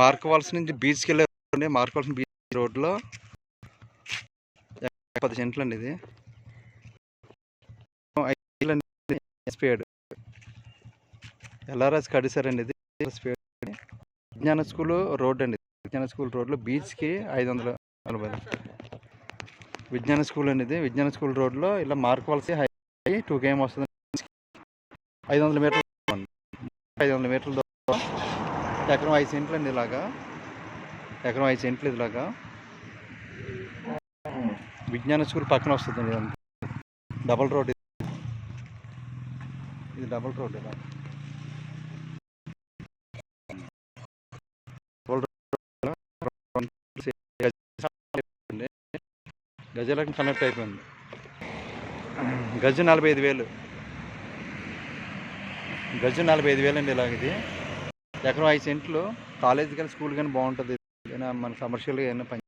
మార్కవలస నుంచి బీచ్కి వెళ్ళే వాల్స్ బీచ్ రోడ్లో. పది సెంట్లు అండి ఇది. స్పీడ్ ఎల్ఆర్ఎస్ కడిసారండి ఇది. స్పీడ్ విజ్ఞాన స్కూల్ రోడ్ అండి. విజ్ఞాన స్కూల్ రోడ్లో బీచ్కి ఐదు వందల నలభై. విజ్ఞాన స్కూల్ అనేది విజ్ఞాన స్కూల్ రోడ్లో ఇలా మార్కవలసి హై టూ కేఎం వస్తుంది. ఐదు వందల మీటర్లు. ఐదు వందల మీటర్ల దూరం. ఎకరం ఐదు సెంట్లు అండి ఇలాగా. ఎకరం ఐదు సెంట్లు ఇలాగా విజ్ఞాన స్కూల్ పక్కన వస్తుందండి డబల్ రోడ్ ఇది. ఇది డబల్ రోడ్ ఇలా. రోడ్ గజ- గజలకు కనెక్ట్ అయిపోయింది. గజ నలభై ఐదు వేలు. గజ నలభై ఐదు వేలు అండి ఇలాగ ఇది. ఎకరం ఐదు సెంట్లు కాలేజీ కానీ స్కూల్ కానీ బాగుంటుంది. మన కమర్షియల్గా ఏమైనా పని